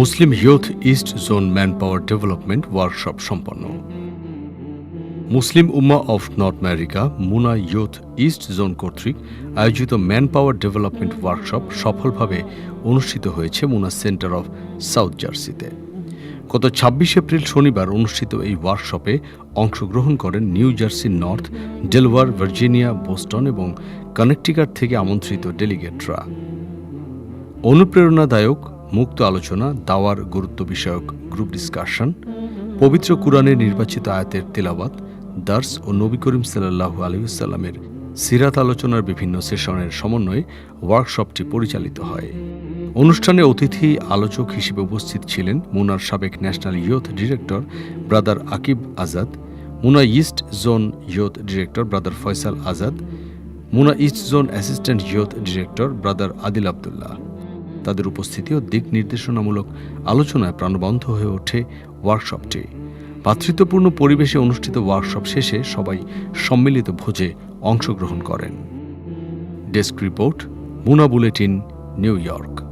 Muslim Youth East Zone man power development workshop সম্পন্ন। Muslim Ummah of North America, MUNA Youth East Zone কর্তৃক আয়োজিত man power development workshop সফলভাবে অনুষ্ঠিত হয়েছে মুনা centre of south জার্সিতে। গত ছাব্বিশ এপ্রিল শনিবার অনুষ্ঠিত এই ওয়ার্কশপে অংশগ্রহণ করেন New Jersey North, Delaware, Virginia, Boston এবং কানেকটিকাট থেকে আমন্ত্রিত ডেলিগেটরা। অনুপ্রেরণাদায়ক মুক্ত আলোচনা, দাওয়ার গুরুত্ব বিষয়ক গ্রুপ ডিসকাশন পবিত্র কুরআনের নির্বাচিত আয়াতের তেলাওয়াত, দার্স ও নবী করিম সাল্লাহ আলহিসাল্লামের সিরাত আলোচনার বিভিন্ন সেশনের সমন্বয়ে ওয়ার্কশপটি পরিচালিত হয়। অনুষ্ঠানে অতিথি আলোচক হিসেবে উপস্থিত ছিলেন মুনার সাবেক national youth director brother Akib Azad, MUNA East Zone youth director brother Faisal Azad, MUNA East Zone assistant youth director brother Adil Abdullah. তাদের উপস্থিতি ও দিক নির্দেশনামূলক আলোচনায় প্রাণবন্ধ হয়ে ওঠে ওয়ার্কশপটি ভাতৃত্বপূর্ণ পরিবেশে অনুষ্ঠিত ওয়ার্কশপ শেষে সবাই সম্মিলিত ভোজে অংশগ্রহণ করেন। Desk report MUNA bulletin New York